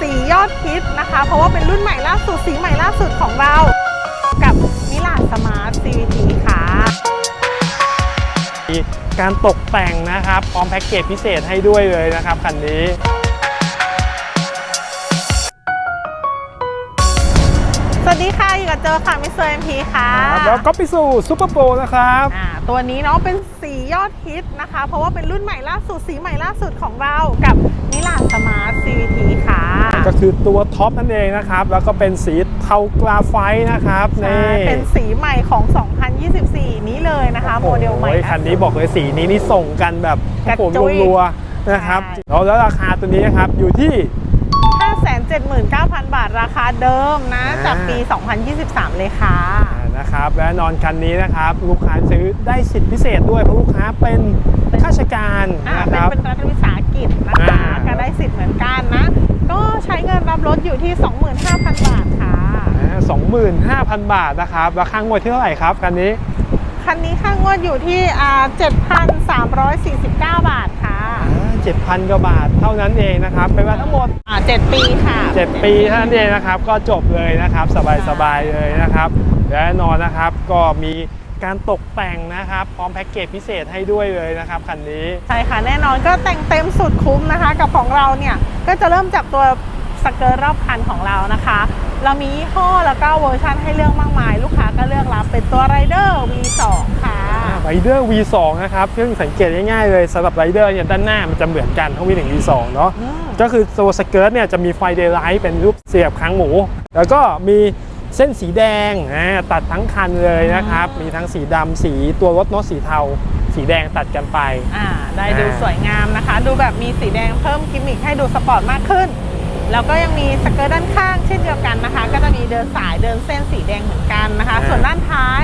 สียอดฮิตนะคะ เพราะว่าเป็นรุ่นใหม่ล่าสุดสีใหม่ล่าสุดของเรา กับมิลานสมาร์ท CVT ค่ะมีการตกแต่งนะครับพร้อมแพ็กเกจพิเศษให้ด้วยเลยนะครับคันนี้สวัสดีค่ะอยู่กับเจอค่ะมิสเตอร์เอ็มพีค่ะครับแล้วก็ไปสู่ซูเปอร์โปรนะครับ อ่าตัวนี้เนาะเป็นสียอดฮิตนะคะ เพราะว่าเป็นรุ่นใหม่ล่าสุดสีใหม่ล่าสุดของเรากับมิลานสมาร์ท CVT ค่ะก็ คือตัวท็อปนั่นเองนะครับ แล้วก็เป็นสีเทากราไฟต์นะครับใช่เป็นสีใหม่ของ 2024 นี้เลยนะคะโมเดลใหม่โอ้ยคันนี้บอกเลยสีนี้นี่ส่งกันแบบกระโอ้โหจุยรัวๆนะครับใช่แล้วแล้วราคาตัวนี้นะครับอยู่ที่ 579,000 บาทราคาเดิมนะอ่าจากปี 2023 เลยค่ะอ่านะครับและแน่นอนคันนี้นะครับลูกค้าซื้อได้สิทธิพิเศษด้วยเพราะลูกค้าเป็นเป็นข้าราชการอ่านะเป็คนรับเป็นรัฐวิสาหกิจนะคะอ่าก็ได้สิทธิ์เหมือนกันนะ ก็ใช้เงินรับรถอยู่ที่ 25,000 บาทค่ะสองหมื่นห้าพันบาทนะครับราคางวดที่เท่าไหร่ครับคันนี้คันนี้ค่างวดอยู่ที่อ่า7,349 บาทค่ะเจ็ดพันกว่าบาทเท่านั้นเองนะครับเป็นเวลาทั้งหมด อ่า7ปีค่ะ7 ปีเท่านั้นเองนะครับก็จบเลยนะครับ สบายๆเลยนะครับและแน่นอนนะครับก็มี การตกแต่งนะครับ พร้อมแพ็กเกจพิเศษให้ด้วยเลยนะครับคันนี้ ใช่ค่ะแน่นอนก็แต่งเต็มสุดคุ้มนะคะ กับของเราเนี่ย ก็จะเริ่มจากตัวสเกิร์ตรอบคันของเรานะคะ เรามียี่ห้อแล้วก็เวอร์ชันให้เลือกมากมาย ลูกค้าก็เลือกรับเป็นตัวไรเดอร์ V2 ค่ะไรเดอร์ V2 นะครับซึ่งสังเกตง่ายๆเลยสำหรับไรเดอร์เนี่ยด้านหน้ามันจะเหมือนกันทั้ง V1 V2 เนาะอืมก็คือตัวสเกิร์ตเนี่ยจะมีไฟเดย์ไลท์เป็นรูปเสียบค้างหมู แล้วก็มี เส้นสีแดงอ่าตัดทั้งคันเลยนะครับ มีทั้งสีดำสีตัวรถเนาะสีเทา สีแดงตัดกันไปอ่าได้ดูอ่าสวยงามนะคะ ดูแบบมีสีแดงเพิ่มกิมมิคให้ดูสปอร์ตมากขึ้น แล้วก็ยังมีสเกิร์ตด้านข้างเช่นเดียวกันนะคะ ก็จะมีเดินสายเดินเส้นสีแดงเหมือนกันนะคะ ส่วนด้านท้าย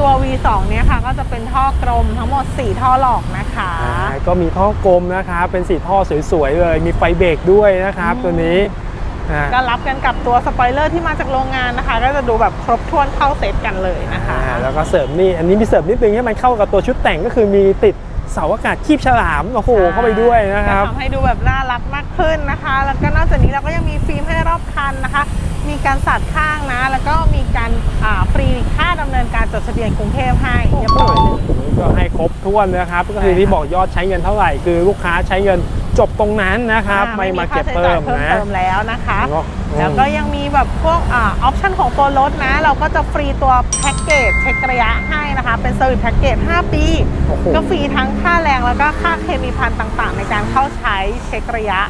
ตัว V2 เนี่ยค่ะก็จะเป็นท่อกลมทั้งหมด 4 ท่อหลอกนะคะอ่าก็มีท่อกลมนะครับเป็นสีท่อสวยๆเลย มีไฟเบรกด้วยนะครับอืมตัวนี้อ่า ก็รับกันกับตัวสปอยเลอร์ที่มาจากโรงงานนะคะ ก็จะดูแบบครบถ้วนเข้าเซตกันเลยนะคะอ่าแล้วก็เสริมนี่อันนี้มีเสริมนิดนึงให้มันเข้ากับตัวชุดแต่งก็คือมีติดเสาอากาศคีบฉลามโอ้โหเข้าไปด้วยนะครับก็ทำให้ดูแบบน่ารักมากขึ้นนะคะ แล้วก็นอกจากนี้เราก็ยังมีฟิล์มให้รอบคันนะคะ มีการสัดข้างนะ แล้วก็มีการอ่าฟรีค่า ดำเนินการจดทะเบียนกรุงเทพให้เรียบร้อยเลย ก็ให้ครบถ้วนนะครับ ก็คือที่บอกยอดใช้เงินเท่าไหร่คือลูกค้าใช้เงินจบตรงนั้นนะครับ อ่ไม่มาเก็บค่ใช้เพิ่จ่ายมเพิ่มนะ เติมแล้วนะคะ เนอะแล้วก็ยังมีแบบพวกอ่าออปชันของตัวรถนะ เราก็จะฟรีตัวแพ็กเกจเช็คระยะให้นะคะ เป็นเซอร์วิสแพ็กเกจ 5 ปี โอ้โห ก็ฟรีทั้งค่าแรงแล้วก็ค่าเคมีพันต่างๆ ในการเข้าใช้เช็คระยะ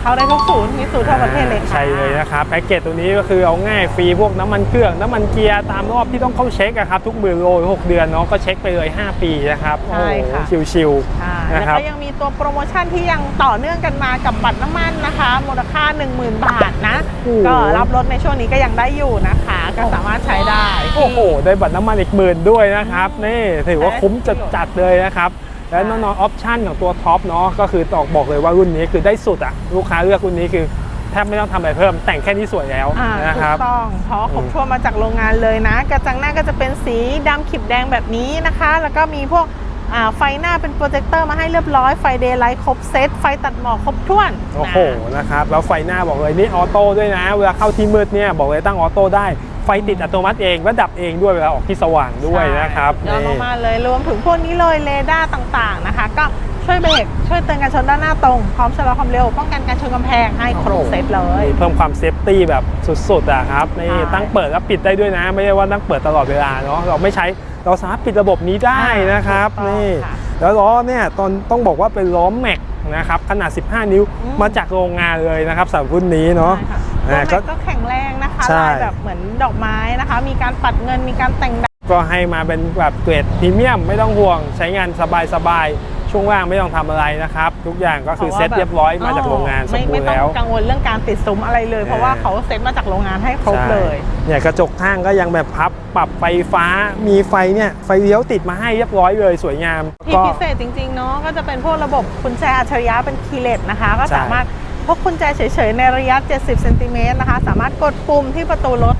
เข้าได้ทุกศูนย์มีศูนย์ทั่วประเทศเลยค่ะใช่เลยนะครับแพ็กเกจตัวนี้ก็คือเอาง่ายฟรีพวกน้ำมันเครื่องน้ำมันเกียร์ตามรอบที่ต้องเข้าเช็คอะครับทุกหมื่นโลหรือหกเดือนเนาะก็เช็คไปเลย 5 ปีนะครับโอ้ใช่โหค่ะชิวอ่านะแล้วครับก็ยังมีตัวโปรโมชั่นที่ยังต่อเนื่องกันมากับบัตรน้ำมันนะคะ มูลค่า 10,000 บาทนะโอ้โหก็รับรถในช่วงนี้ก็ยังได้อยู่นะคะ ก็สามารถใช้ได้ๆโอ้โหได้บัตรน้ำมันอีกหมื่นด้วยนะครับนี่ถือว่าคุ้มจัดๆเลยนะครับ และแน่นอนออปชันของตัวท็อปเนาะก็คือตอกบอกเลยว่ารุ่นนี้คือได้สุดอะลูกค้าเลือกรุ่นนี้คือแทบไม่ต้องทำอะไรเพิ่ม แต่งแค่นี้สวยแล้วอ่านะถูครับกต้องเพราะครบถ้วนมาจากโรงงานเลยนะ กระจังหน้าก็จะเป็นสีดำขีดแดงแบบนี้นะคะ แล้วก็มีพวกอ่าไฟหน้าเป็นโปรเจคเตอร์มาให้เรียบร้อยไฟเดย์ไลท์ครบเซตไฟตัดหมอกครบถ้วนโอ้โหนะนะครับแล้วไฟหน้าบอกเลยนี่ออโต้ด้วยนะ เวลาเข้าที่มืดเนี่ยบอกเลยตั้งออโต้ได้ไฟติดอัตโนมัติเองและดับเองด้วยเวลาออกที่สว่างด้วยนะครับใช่ยอดนี่มากๆเลยรวมถึงพวกนี้เลยเรดาร์ต่างๆนะคะ ก็ช่วยเบรกช่วยเตือนการชนด้านหน้าตรง พร้อมชะลอความเร็ว ป้องกันการชนกำแพงให้ครบเซตเลยนี่เพิ่มความเซฟตี้แบบสุดๆอะครับนี่ใช่ตั้งเปิดแล้วปิดได้ด้วยนะ ไม่ใช่ว่าตั้งเปิดตลอดเวลาเนาะเราไม่ใช้เราสามารถปิดระบบนี้ได้นะครับถูกต้องนี่ค่ะแล้วล้อเนี่ยตอนต้องบอกว่าเป็นล้อแม็กนะครับขนาด 15 นิ้วอืมมาจากโรงงานเลยนะครับสำหรับรุ่นนี้เนาะใช่ค่ะตัวอ่าแม็ก็กก็แข็งแรง นะคะใช่ ลายแบบเหมือนดอกไม้นะคะ มีการปัดเงินมีการแต่งดาวก็ให้มาเป็นแบบเกรดพรีเมียมไม่ต้องห่วง ใช้งานสบายๆ ช่วงล่างไม่ต้องทำอะไรนะครับ ทุกอย่างก็คือเซ็ตเรียบร้อยมาจากโรงงานสมไม่บูไม่รณ์ต้อแล้วงกังวลเรื่องการติดซุ้มอะไรเลย เพราะว่าเขาเซ็ตมาจากโรงงานให้ครบเลย ใช่เนี่ยกระจกข้างก็ยังแบบพับปรับไฟฟ้ามีไฟเนี่ยไฟเลี้ยวติดมาให้เรียบร้อยเลยสวยงามที่ก็ พิเศษจริงๆเนาะก็จะเป็นพวกระบบกุญแจอัจฉริยะเป็นคีย์เลสนะคะ ก็ใช่ สามารถ พกกุญแจเฉยๆ ในระยะ 70เซนติเมตรนะคะ สามารถกดปุ่มที่ประตูรถ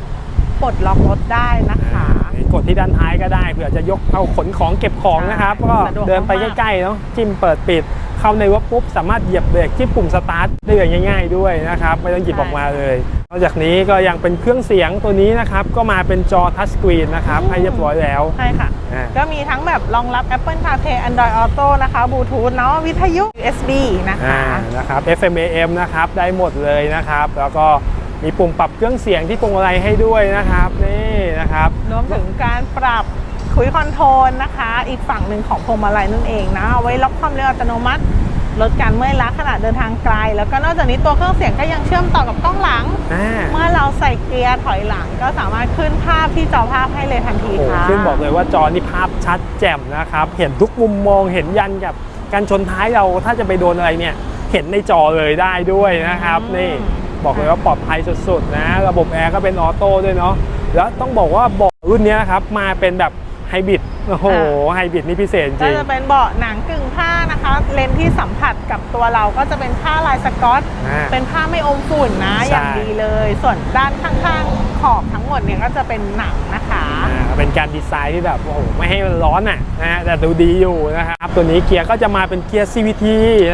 ปลดล็อกรถได้นะคะ กดที่ด้านท้ายก็ได้เผื่อจะยกเอาขนของเก็บของนะครับ ก็สะดวกเดินไปมากๆใกล้ๆเนาะจิ้มเปิดปิด เข้าในรถปุ๊บสามารถเหยียบเบรกที่ปุ่มสตาร์ทได้เลยง่าย ๆ ด้วยนะครับไม่ต้องหยิบออกมาเลยนอกจากนี้ก็ยังเป็นเครื่องเสียงตัวนี้นะครับก็มาเป็นจอทัชสกรีนนะครับให้เรียบร้อยแล้วใช่ค่ะอ่าก็มีทั้งแบบรองรับ Apple CarPlay Android Auto นะคะบลูทูธเนาะวิทยุ USB นะคะอ่านะครับ FM AM นะครับได้หมดเลยนะครับ แล้วก็มีปุ่มปรับเครื่องเสียงที่พวงมาลัยให้ด้วยนะครับนี่นะครับรวมถึงการปรับ คุยคอนโทรลนะคะ อีกฝั่งหนึ่งของพวงมาลัยนั่นเองนะเอาไว้ล็อกความเร็วอัตโนมัติลดการเมื่อยล้าขณะเดินทางไกล แล้วก็นอกจากนี้ตัวเครื่องเสียงก็ยังเชื่อมต่อกับกล้องหลังอ่าเมื่อเราใส่เกียร์ถอยหลังก็สามารถขึ้นภาพที่จอภาพให้เลยทันทีโอ้โหค่ะขึ้นบอกเลยว่าจอนี่ภาพชัดแจ่มนะครับ เห็นทุกมุมมองเห็นยันกับการชนท้ายเราถ้าจะไปโดนอะไรเนี่ย เห็นในจอเลยได้ด้วยนะครับอืมนี่บอกเลยว่าปลอดภัยสุดๆนะ ระบบแอร์ก็เป็นออโต้ด้วยเนาะแล้วต้องบอกว่าเบาะรุ่นเนี้ยนะครับมาเป็นแบบ ไฮบริดโอ้โหไฮบริดนี่พิเศษจก็ริงจะเป็นเบาะหนังกึ่งผ้านะคะ เลนส์ที่สัมผัสกับตัวเราก็จะเป็นผ้าลายสกอตอ่าเป็นผ้าไม่อมฝุ่นนะใช่อย่างดีเลย ส่วนด้านข้างๆขอบทั้งหมดเนี่ยก็จะเป็นหนังนะคะอ่าเป็นการดีไซน์ที่แบบโอ้โหไม่ให้มันร้อนอะนะฮะแต่ดูดีอยู่นะครับตัวนี้เกียร์ก็จะมาเป็นเกียร์ CVT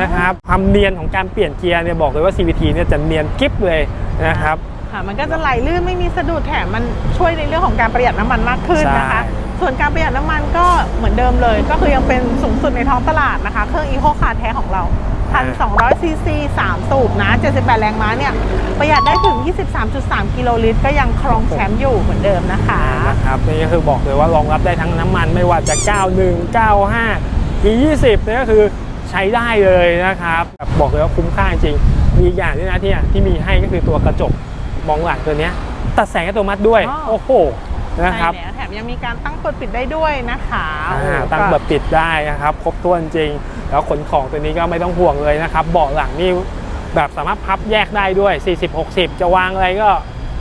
นะครับความเนียนของการเปลี่ยนเกียร์เนี่ยบอกเลยว่า CVT เนี่ยจะเนียนกิ๊บเลยนะครับ ค่ะ มันก็จะไหลลื่นไม่มีสะดุดแถมมันช่วยในเรื่องของการประหยัดน้ำมันมากขึ้นนะคะใช่ส่วนการประหยัดน้ำมันก็เหมือนเดิมเลย ก็คือยังเป็นสูงสุดในท้องตลาดนะคะ เครื่องอีโคคาร์แท้ของเรา1,200ซีซี3สูบนะ 78 แรงม้าเนี่ย ประหยัดได้ถึง 23.3 กิโลลิตร ก็ยังครองแชมป์อยู่เหมือนเดิมนะคะนะครับนี่ก็คือบอกเลยว่ารองรับได้ทั้งน้ำมันไม่ว่าจะ 91 95 P20 นี่ก็คือใช้ได้เลยนะครับแบบบอกเลยว่าคุ้มค่าจริง มีอีกอย่างด้วยนะที่ที่มีให้ก็คือตัวกระจก มองหลังตัวเนี้ยตัดแสงอัตโนมัติด้วย อ๋อ โอ้โหนะครับใช่แล้วแถมยังมีการตั้งเปิดปิดได้ด้วยนะคะอ่าโอ้ตั้งก็เปิดปิดได้นะครับ ครบถ้วนจริง แล้วขนของตัวนี้ก็ไม่ต้องห่วงเลยนะครับเบาะหลังนี่แบบสามารถพับแยกได้ด้วย 40-60 จะวางอะไรก็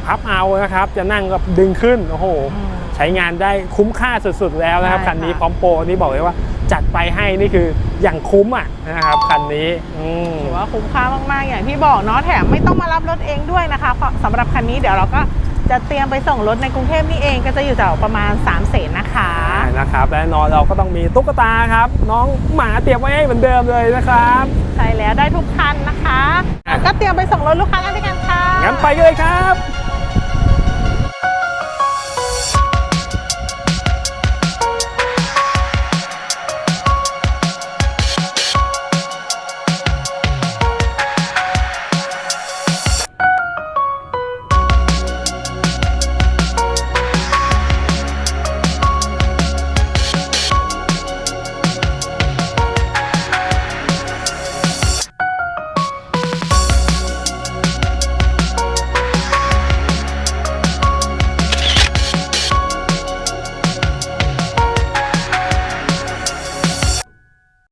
พับเอานะครับ จะนั่งก็ดึงขึ้นโอ้โห อืม ใช้งานได้คุ้มค่าสุดๆแล้วนะครับ ใช่คันนี้ค่ะพร้อมโปรนี่บอกเลยว่า จัดไปให้นี่คืออย่างคุ้มอะนะครับคันนี้อืมถือว่าคุ้มค่ามากๆ อย่างที่บอกเนาะแถมไม่ต้องมารับรถเองด้วยนะคะเพราะสำหรับคันนี้เดี๋ยวเราก็จะเตรียมไปส่งรถในกรุงเทพนี่เองก็จะอยู่แถวประมาณ3ามเสนนะคะอ่านะครับและแน่นอนเราก็ต้องมีตุ๊กตาครับ น้องหมาเตรียมไว้ให้เหมือนเดิมเลยนะครับใช่แล้วได้ทุกคันนะคะอะก็เตรียมไปส่งรถลูกค้ากันด้วยกันค่ะงั้นไปกันเลยครับ